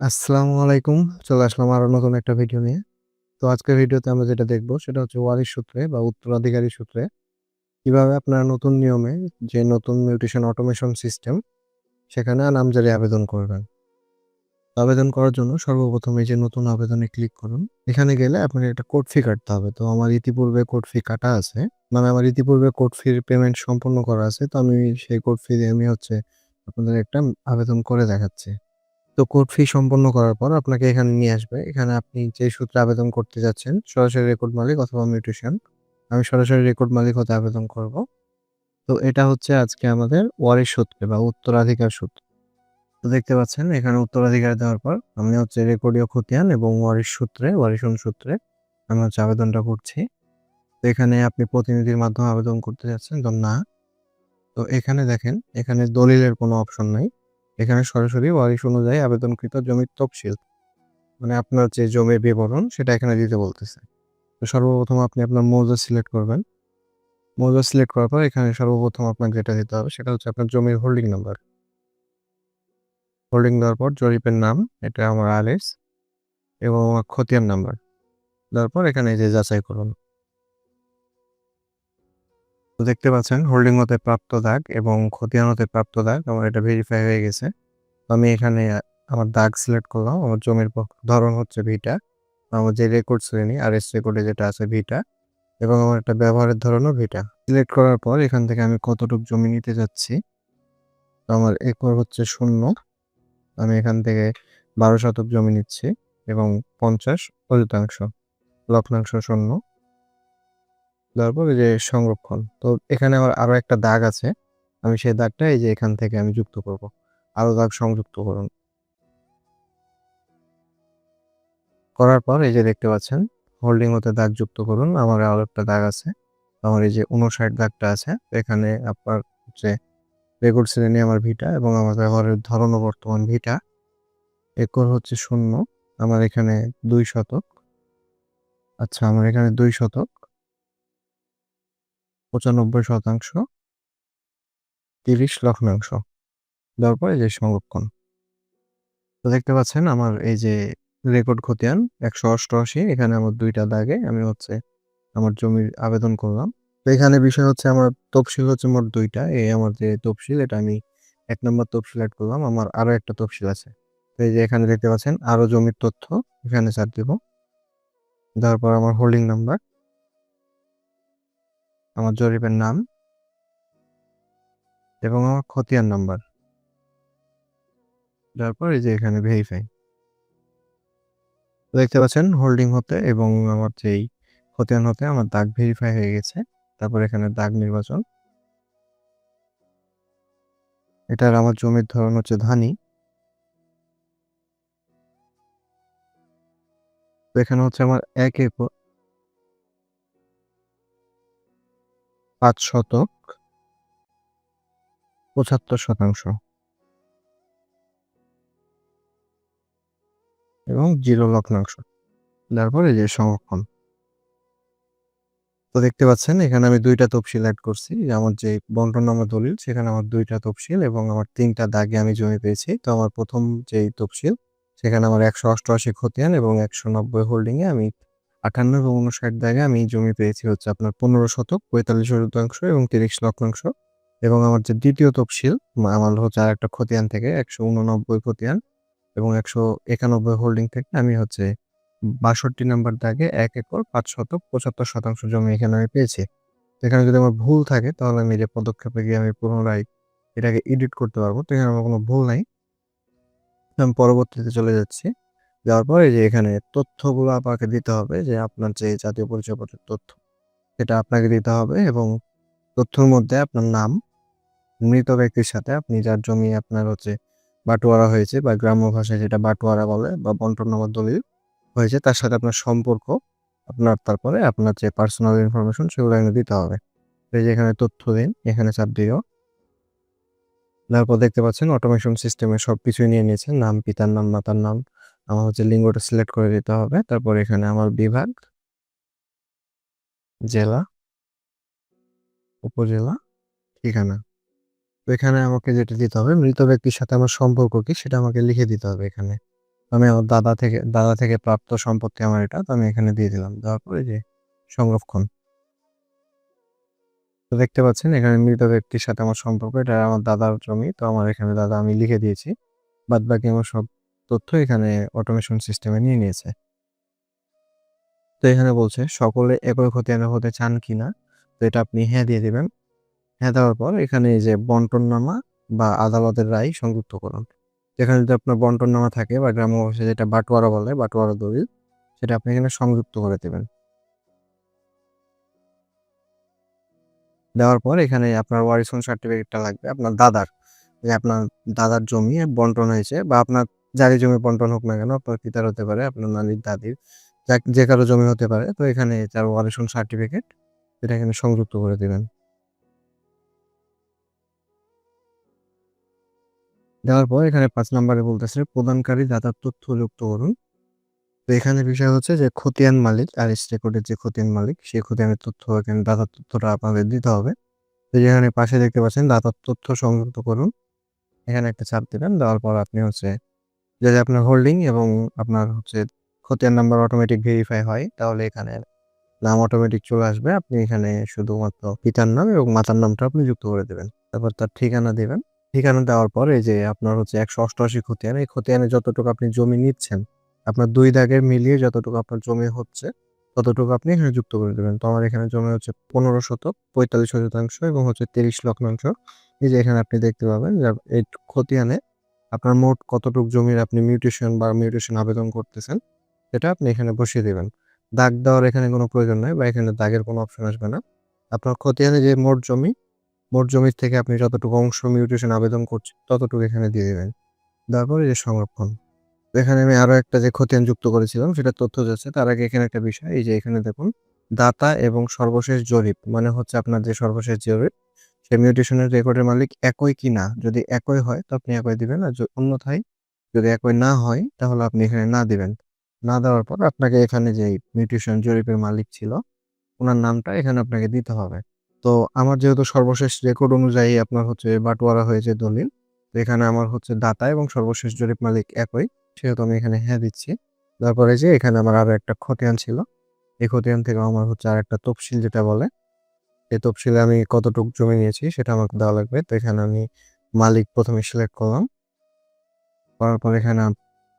আসসালামু আলাইকুম। চলে আসলাম আরও নতুন একটা ভিডিও নিয়ে। তো আজকের ভিডিওতে আমরা যেটা দেখব, সেটা হচ্ছে ওয়ারিশ সূত্রে বা উত্তরাধিকারী সূত্রে কীভাবে আপনার নতুন নিয়মে যে নতুন মিউটেশন অটোমেশন সিস্টেম সেখানে নামজারি আবেদন করবেন। আবেদন করার জন্য সর্বপ্রথম এই যে নতুন আবেদনে ক্লিক করুন। এখানে গেলে আপনাকে একটা কোড ফি কাটতে হবে। তো আমার ইতিপূর্বে কোড ফি কাটা আছে। মানে আমার ইতিপূর্বে কোড ফির পেমেন্ট সম্পন্ন করা আছে। তো আমি সেই কোড ফি দিয়ে আমি হচ্ছে আপনাদের একটা আবেদন করে দেখাচ্ছি। তো কোর্ট ফি সম্পন্ন করার পর আপনাকে এখানে নিয়ে আসবে। এখানে আপনি যে সূত্রে আবেদন করতে যাচ্ছেন, সরাসরি রেকর্ড মালিক অথবা মিউটেশন। আমি সরাসরি রেকর্ড মালিক হতে আবেদন করব। তো এটা হচ্ছে আজকে আমাদের ওয়ারিশ সূত্রে বা উত্তরাধিকার সূত্র। তো দেখতে পাচ্ছেন এখানে উত্তরাধিকার দেওয়ার পর আমি হচ্ছে রেকর্ডীয় খতিয়ান এবং ওয়ারিশ সূত্রে ওয়ারিশন সূত্রে আমি হচ্ছে আবেদনটা করছি। তো এখানে আপনি প্রতিনিধির মাধ্যমে আবেদন করতে যাচ্ছেন তো না। তো এখানে দেখেন এখানে দলিলের কোনো অপশন নাই। এখানে সরাসরি ওয়ারিশ অনুযায়ী আবেদনকৃত জমির তফসিল মানে আপনার যে জমির বিবরণ সেটা এখানে দিতে বলতেছে। তো সর্বপ্রথম আপনি আপনার মৌজা সিলেক্ট করবেন। মৌজা সিলেক্ট করার পর এখানে সর্বপ্রথম আপনাকে যেটা দিতে হবে সেটা হচ্ছে আপনার জমির হোল্ডিং নাম্বার। হোল্ডিং দেওয়ার পর জরিপের নাম, এটা আমার আরএস এবং আমার খতিয়ান নাম্বার। দেওয়ার পর এখানে যে যাচাই করুন। তো দেখতে পাচ্ছেন হোল্ডিং হতে প্রাপ্ত দাগ এবং খতিয়ান হতে প্রাপ্ত দাগ, আমার এটা ভেরিফাই হয়ে গেছে। আমি এখানে আমার দাগ সিলেক্ট করলাম, আমার জমির ধরন হচ্ছে ভিটা আমার যে রেকর্ড শ্রেণি আর এস রেকর্ডে যেটা আছে ভিটা এবং আমার একটা ব্যবহারের ধরনও ভিটা সিলেক্ট করার পর এখান থেকে আমি কতটুকু জমি নিতে যাচ্ছি, তো আমার একর হচ্ছে শূন্য। আমি এখান থেকে বারো শতক জমি নিচ্ছি এবং পঞ্চাশ অযুতাংশ লক্ষাংশ শূন্য। তারপর এই যে সংরক্ষণ। তো এখানে আমার আরও একটা দাগ আছে। আমি সেই দাগটা এই যে এখান থেকে আমি যুক্ত করব। আরও দাগ সংযুক্ত করুন। করার পর এই যে দেখতে পাচ্ছেন হোল্ডিং হতে দাগ যুক্ত করুন। আমার আরও একটা দাগ আছে। আমার এই যে উনষাট দাগটা আছে। এখানে আপনার যে রেকর্ড শ্রেণি আমার ভিটা এবং আমার ব্যবহারের ধরন বর্তমান ভিটা। একর হচ্ছে শূন্য। আমার এখানে দুই শতক। আচ্ছা আমার এখানে দুই শতক। পঁচানব্বই শতাংশ, তিরিশ লক্ষাংশ। দেওয়ার পরে যে সংরক্ষণ। তো দেখতে পাচ্ছেন আমার এই যে রেকর্ড খতিয়ান, একশো অষ্টআশি, এখানে আমার দুইটা দাগে, আমি হচ্ছে আমার জমির আবেদন করলাম। তো এখানে বিষয় হচ্ছে আমার তফসিল হচ্ছে মোট দুইটা, এই আমার যে তফসিল, এটা আমি এক নম্বর তফসিল অ্যাড করলাম, আমার আরও একটা তফসিল আছে। তো এই যে এখানে দেখতে পাচ্ছেন আরও জমির তথ্য, এখানে চার দিব। তারপর আমার হোল্ডিং নাম্বার আমার জরিপের নাম এবং আমার খতিয়ান নাম্বার। তারপর এই যে এখানে ভেরিফাই দেখতে পাচ্ছেন হোল্ডিং হতে এবং আমার যেই খতিয়ান হতে আমার দাগ ভেরিফাই হয়ে গেছে। তারপর এখানে দাগ নির্বাচন। এটার আমার জমির ধরন হচ্ছে ধানি। এখানে হচ্ছে আমার এক একর পাঁচ শতক। পঁচাত্তর শতাংশ। এবং জিরো লগ্নাংশ। তারপরে যে সংরক্ষণ। তো দেখতে পাচ্ছেন, এখানে আমি দুইটা তফসিল অ্যাড করছি। আমার যে বন্টন নামা দলিল, সেখানে আমার দুইটা তফসিল এবং আমার তিনটা দাগে আমি জমি পেয়েছি। তো আমার প্রথম যেই তফসিল, সেখানে আমার একশো অষ্টআশি খতিয়ান এবং একশো নব্বই হোল্ডিংয়ে আমি আটান্ন এবং উনষাট দাগে আমি জমি পেয়েছি হচ্ছে আপনার পনেরো শতক, পঁয়তাল্লিশ শতাংশ এবং তিরিশ লক্ষাংশ। এবং আমার যে দ্বিতীয় তফসিল আমার হচ্ছে আর একটা খতিয়ান থেকে একশো উননব্বই খতিয়ান এবং একশো একানব্বই হোল্ডিং থেকে আমি হচ্ছে বাষট্টি নাম্বার দাগে এক একর পাঁচ শতক, পঁচাত্তর শতাংশ জমি এখানে আমি পেয়েছি। এখানে যদি আমার ভুল থাকে, তাহলে আমি যে পদক্ষেপে গিয়ে আমি পুনরায় এটাকে এডিট করতে পারব, তো এখানে আমার কোনো ভুল নাই। আমি পরবর্তীতে চলে যাচ্ছি। যাওয়ার পরে যে এখানে তথ্যগুলো আপনাকে দিতে হবে যে আপনার যে জাতীয় পরিচয়পত্রের তথ্য, সেটা আপনাকে দিতে হবে এবং তথ্যর মধ্যে আপনার নাম, মৃত ব্যক্তির সাথে আপনি যার জমি আপনার হচ্ছে বাটোয়ারা হয়েছে বা গ্রাম্য ভাষায় যেটা বাটোয়ারা বলে বা বন্টনামা দলিল হয়েছে, তার সাথে আপনার সম্পর্ক, আপনার তারপরে আপনার যে পার্সোনাল ইনফরমেশন সেগুলো এখানে দিতে হবে। এই যে এখানে তথ্য দিন, এখানে চাপ দিও। তারপর দেখতে পাচ্ছেন অটোমেশন সিস্টেমে সব কিছুই নিয়ে নিয়েছেন নাম, পিতার নাম, মাতার নাম আমার হচ্ছে লিঙ্গটা সিলেক্ট করে দিতে হবে তারপর এখানে আমার বিভাগ, জেলা, উপজেলা, ঠিকানা তো এখানে আমাকে যেটা দিতে হবে, মৃত ব্যক্তির সাথে আমার সম্পর্ক কি সেটা আমাকে লিখে দিতে হবে এখানে আমি আমার দাদা থেকে দাদা থেকে প্রাপ্ত সম্পত্তি আমার এটা। তো আমি এখানে দিয়ে দিলাম। দেওয়ার পরে যে সংরক্ষণ। তো দেখতে পাচ্ছেন, এখানে মৃত ব্যক্তির সাথে আমার সম্পর্ক। এটা আমার দাদার জমি। তো আমার এখানে দাদা আমি লিখে দিয়েছি। বাদবাকি আমার সব তথ্য এখানে অটোমেশন সিস্টেমে নিয়ে নিয়েছে। তো এখানে বলছে সকলে একই খতিয়ানে হতে চান কিনা? তো এটা আপনি হ্যাঁ দিয়ে দেবেন হ্যাঁ দেওয়ার পর এখানে এই যে বন্টননামা বা আদালতের রায় সংযুক্ত করুন। যেখানে যদি আপনার বন্টননামা থাকে বা গ্রাম্য যেটা বাটোয়ারা বলে, বাটোয়ারা দলিল সেটা আপনি এখানে সংযুক্ত করে দেবেন দেওয়ার পর এখানে আপনার ওয়ারিশন সার্টিফিকেটটা লাগবে আপনার দাদার। যে আপনার দাদার জমি বন্টন হয়েছে বা আপনার যারই জমি বন্টন হোক না কেন, আপনার পিতার হতে পারে, আপনার নানির, দাদির যে কারও জমি হতে পারে। তো এখানে তার ওয়ারিশন সার্টিফিকেট এটা এখানে সংযুক্ত করে দিবেন। দেওয়ার পর এখানে পাঁচ নাম্বারে বলতেছে প্রদানকারী দাতার তথ্য যুক্ত করুন। তো এখানে বিষয় হচ্ছে যে খতিয়ান মালিক আরএস রেকর্ডের যে খতিয়ান মালিক সেই খতিয়ানের তথ্য এখানে দাতার তথ্যটা আপনাদের দিতে হবে। তো যেখানে পাশে দেখতে পাচ্ছেন দাতার তথ্য সংযুক্ত করুন। এখানে একটা চাপ দিবেন। দেওয়ার পর আপনি হচ্ছে যদি আপনার হোল্ডিং এবং আপনার হচ্ছে খতিয়ান নাম্বার অটোমেটিক ভেরিফাই হয় তাহলে এখানে নাম অটোমেটিক চলে আসবে। আপনি এখানে শুধুমাত্র পিতার নাম এবং মাতার নামটা আপনি যুক্ত করে দেবেন তারপর তার ঠিকানা দেবেন ঠিকানা দেওয়ার পর এই যে আপনার হচ্ছে ১৮৮ খতিয়ান, এই খতিয়ানে যতটুকু আপনি জমি নিচ্ছেন, আপনার দুই দাগের মিলিয়ে যতটুকু আপনার জমি হচ্ছে, ততটুকু আপনি এখানে যুক্ত করে দেবেন তো আমার এখানে জমি হচ্ছে ১৫ শতক, ৪৫ শতাংশ এবং হচ্ছে ৩০ লক্ষাংশ। এই যে এখানে আপনি দেখতে পাবেন এই খতিয়ানে আপনার মোট কতটুক জমির আপনি মিউটেশন বা মিউটেশন আবেদন করতেছেন, সেটা আপনি এখানে বসিয়ে দেবেন দাগ দেওয়ার এখানে কোনো প্রয়োজন নাই বা এখানে দাগের কোনো অপশন আসবে না। আপনার খতিয়ানে যে মোট জমি, মোট জমির থেকে আপনি যতটুকু অংশ মিউটেশন আবেদন করছেন, ততটুকু এখানে দিয়ে দেবেন দেওয়ার পরে যে সংরক্ষণ। এখানে আমি আরও একটা যে খতিয়ান যুক্ত করেছিলাম সেটা তথ্য যাচ্ছে। তার আগে এখানে একটা বিষয় এই যে এখানে দেখুন দাতা এবং সর্বশেষ জরিপ মানে হচ্ছে আপনার যে সর্বশেষ জরিপ সেই মিউটেশনের রেকর্ডের মালিক একই কিনা যদি একই হয়, তো আপনি একই দিবেন। আর অন্যথায় যদি একই না হয়, তাহলে আপনি এখানে না দিবেন। না দেওয়ার পর আপনাকে এখানে যে মিউটেশন জরিপের মালিক ছিল ওনার নামটা এখানে আপনাকে দিতে হবে। তো আমার যেহেতু সর্বশেষ রেকর্ড অনুযায়ী আপনার হচ্ছে বাটোয়ারা হয়েছে দলিল, তো এখানে আমার হচ্ছে দাতা এবং সর্বশেষ জরিপ মালিক একই, সেহেতু আমি এখানে হ্যাঁ দিচ্ছি। তারপরে যে এখানে আমার আরও একটা খতিয়ান ছিল, এই খতিয়ান থেকে আমার হচ্ছে আর একটা তফসিল যেটা বলে এই তফসিলে আমি কতটুক জমি নিয়েছি সেটা আমাকে দেওয়া লাগবে। তো এখানে আমি মালিক প্রথমে সিলেক্ট করলাম। করার পর এখানে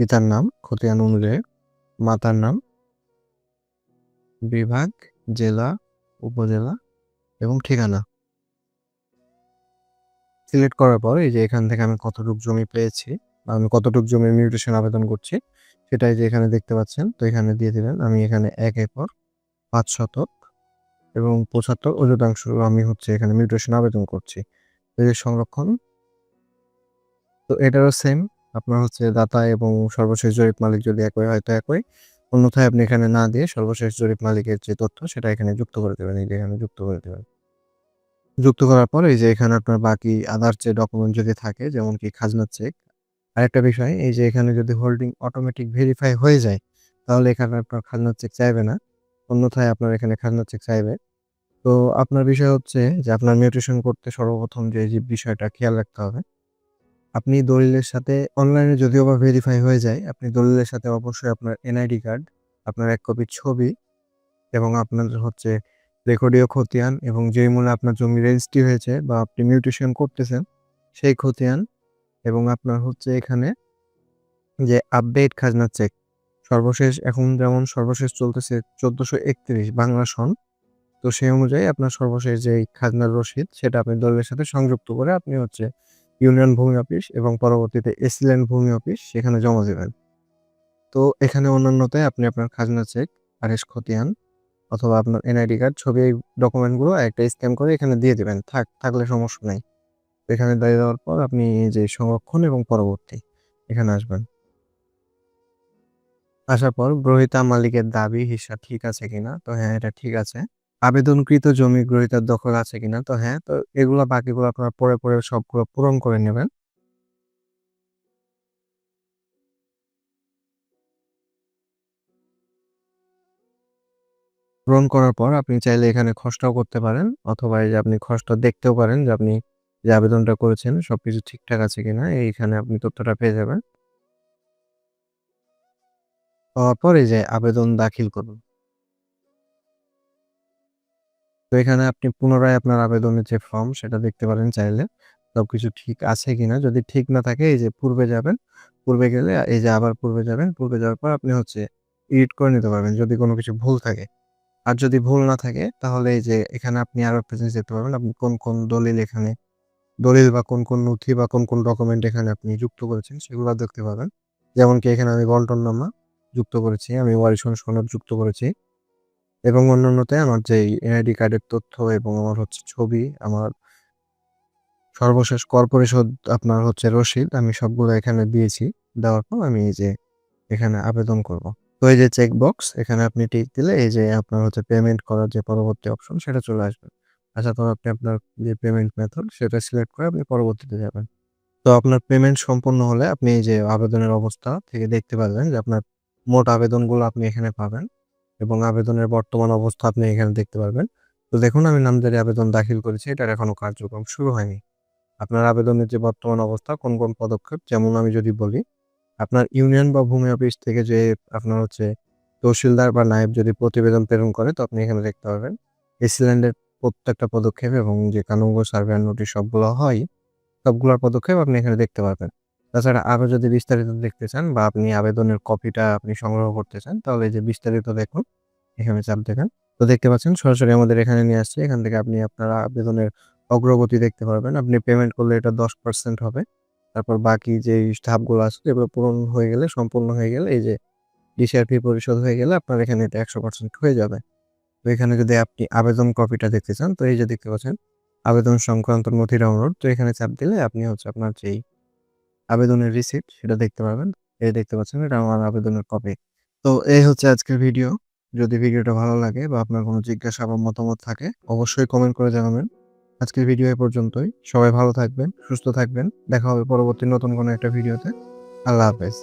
পিতার নাম, খতিয়ান অনুযায়ী মাতার নাম, বিভাগ, জেলা, উপজেলা এবং ঠিকানা। সিলেক্ট করার পর এই যে এখান থেকে আমি কতটুক জমি পেয়েছি আমি কতটুক জমি মিউটেশন আবেদন করছি, সেটাই যে এখানে দেখতে পাচ্ছেন, তো এখানে দিয়ে দিবেন আমি এখানে এক একর, পাঁচ শতক এবং পঁচাত্তর অযুতাংশ আমি হচ্ছে এখানে মিউটেশন আবেদন করছি। যে সংরক্ষণ। তো এটারও সেম আপনার হচ্ছে দাতা এবং সর্বশেষ জরিপ মালিক যদি একই হয়তো একই। অন্যথায় আপনি এখানে না দিয়ে সর্বশেষ জরিপ মালিকের যে তথ্য সেটা এখানে যুক্ত করে দেবেন, এই যে এখানে যুক্ত করে দেবেন। যুক্ত করার পর এই যে এখানে আপনার বাকি আদার যে ডকুমেন্ট যদি থাকে, যেমন কি খাজনার চেক আরেকটা বিষয়, এই যে এখানে যদি হোল্ডিং অটোমেটিক ভেরিফাই হয়ে যায়, তাহলে এখানে আপনার খাজনা চেক চাইবে না। অন্যথায় আপনার এখানে খাজনা চেক চাইবে। তো আপনার বিষয় হচ্ছে যে, আপনার মিউটেশন করতে সর্বপ্রথম যে যে বিষয়টা খেয়াল রাখতে হবে। আপনি দলিলের সাথে অনলাইনে যদিও বা ভেরিফাই হয়ে যায়, আপনি দলিলের সাথে অবশ্যই আপনার এনআইডি কার্ড আপনার এক কপি ছবি এবং আপনার হচ্ছে রেকর্ডীয় খতিয়ান এবং যেই মূলে আপনার জমি রেজিস্ট্রি হয়েছে বা আপনি মিউটেশন করতেছেন, সেই খতিয়ান এবং আপনার হচ্ছে এখানে যে আপডেট খাজনা চেক সর্বশেষ, এখন যেমন সর্বশেষ চলতেছে, চোদ্দশো একত্রিশ বাংলা সন। তো সেই অনুযায়ী আপনার সর্বশেষ যে খাজনার রসিদ, সেটা আপনি দলের সাথে সংযুক্ত করে আপনি হচ্ছে ইউনিয়ন ভূমি অফিস এবং পরবর্তীতে এসিল্যান্ড ভূমি অফিস সেখানে জমা দেবেন। তো এখানে অন্যান্যতে আপনি আপনার খাজনা চেক আরেস খতিয়ান অথবা আপনার এনআইডি কার্ড ছবি এই ডকুমেন্টগুলো একটা স্ক্যান করে এখানে দিয়ে দেবেন। থাক, থাকলে সমস্যা নেই। এখানে দিয়ে দেওয়ার পর আপনি যে সংরক্ষণ এবং পরবর্তী এখানে আসবেন। আসার পর গ্রহিতা মালিকের দাবি হিসাব ঠিক আছে কিনা? তো হ্যাঁ এটা ঠিক আছে। আবেদনকৃত জমি গ্রহিতার দখল আছে কিনা? তো হ্যাঁ তো এগুলো বাকিগুলো আপনারা পরে পরে সবগুলো পূরণ করে নেবেন। পূরণ করার পর আপনি চাইলে এখানে খসড়াও করতে পারেন, অথবা এই যে আপনি খসড়া দেখতেও পারেন যে আপনি যে আবেদনটা করেছেন সবকিছু ঠিকঠাক আছে কিনা, এইখানে আপনি তথ্যটা পেয়ে যাবেন। পাওয়ার পর এই যে আবেদন দাখিল করুন। তো এখানে আপনি পুনরায় আপনার আবেদনের যে ফর্ম সেটা দেখতে পারেন চাইলে। সবকিছু ঠিক আছে কিনা। যদি ঠিক না থাকে এই যে পূর্বে যাবেন। পূর্বে গেলে এই যে আবার পূর্বে যাবেন। পূর্বে যাওয়ার পর আপনি হচ্ছে এডিট করে নিতে পারবেন যদি কোনো কিছু ভুল থাকে। আর যদি ভুল না থাকে তাহলে এই যে এখানে আপনি আরও একটা জিনিস দেখতে পারবেন। আপনি কোন, কোন দলিল এখানে দলিল বা কোন, কোন নথি বা কোন, কোন ডকুমেন্ট এখানে আপনি যুক্ত করেছেন সেগুলো দেখতে পাবেন। যেমন কি এখানে আমি বন্টননামা যুক্ত করেছি। আমি ওয়ারিশন সনদ যুক্ত করেছি। এবং অন্যান্যতে আমার যেই এনআইডি কার্ডের তথ্য এবং আমার হচ্ছে ছবি, আমার সর্বশেষ কর পরিশোধ আপনার হচ্ছে রসিদ আমি সবগুলো এখানে দিয়েছি। দেওয়ার পর আমি এই যে এখানে আবেদন করব। তো এই যে চেক বক্স এখানে আপনি টিক দিলে এই যে আপনার হচ্ছে পেমেন্ট করার যে পরবর্তী অপশন সেটা চলে আসবে। আসার পর আপনি আপনার যে পেমেন্ট মেথড সেটা সিলেক্ট করে আপনি পরবর্তীতে যাবেন। তো আপনার পেমেন্ট সম্পূর্ণ হলে আপনি এই যে আবেদনের অবস্থা থেকে দেখতে পারবেন যে আপনার মোট আবেদনগুলো আপনি এখানে পাবেন এবং আবেদনের বর্তমান অবস্থা আপনি এখানে দেখতে পারবেন। তো দেখুন আমি নামজারি আবেদন দাখিল করেছি এটার এখনও কার্যক্রম শুরু হয়নি। আপনার আবেদনের যে বর্তমান অবস্থা কোন, কোন পদক্ষেপ যেমন আমি যদি বলি আপনার ইউনিয়ন বা ভূমি অফিস থেকে যে আপনার হচ্ছে তহসিলদার বা নায়েব যদি প্রতিবেদন প্রেরণ করে তো আপনি এখানে দেখতে পারবেন। এসিল্যান্ডের প্রত্যেকটা পদক্ষেপ এবং যে কানুনগো সার্ভে নোটিশ সবগুলো হয়, সবগুলোর পদক্ষেপ আপনি এখানে দেখতে পারবেন। তাছাড়া আরও যদি বিস্তারিত দেখতে চান বা আপনি আবেদনের কপিটা আপনি সংগ্রহ করতে চান, তাহলে যে বিস্তারিত দেখুন। এখানে চাপ দেখান। তো দেখতে পাচ্ছেন, সরাসরি আমাদের এখানে নিয়ে আসছে। এখান থেকে আপনি আপনার আবেদনের অগ্রগতি দেখতে পারবেন। আপনি পেমেন্ট করলে এটা 10% হবে। তারপর বাকি যেই ধাপগুলো আছে, এগুলো পূরণ হয়ে গেলে, সম্পূর্ণ হয়ে গেলে, এই যে ডিসিআরপি পরিশোধ হয়ে গেলে আপনার এখানে এটা 100% হয়ে যাবে। তো এখানে যদি আপনি আবেদন কপিটা দেখতে চান, তো এই যে দেখতে পাচ্ছেন, আবেদন সংক্রান্ত নথি ডাউনলোড। তো এখানে চাপ দিলে আপনি হচ্ছে আপনার যেই আবেদনের রিসিপ্ট সেটা দেখতে পাবেন এটা দেখতে পাচ্ছেন এটা আমার আবেদনের কপি। তো এই হচ্ছে আজকের ভিডিও। যদি ভিডিওটা ভালো লাগে বা আপনার কোনো জিজ্ঞাসা বা মতামত থাকে অবশ্যই কমেন্ট করে জানাবেন। আজকের ভিডিও এ পর্যন্তই। সবাই ভালো থাকবেন, সুস্থ থাকবেন। দেখা হবে পরবর্তী নতুন কোনো একটা ভিডিওতে। আল্লাহ হাফেজ।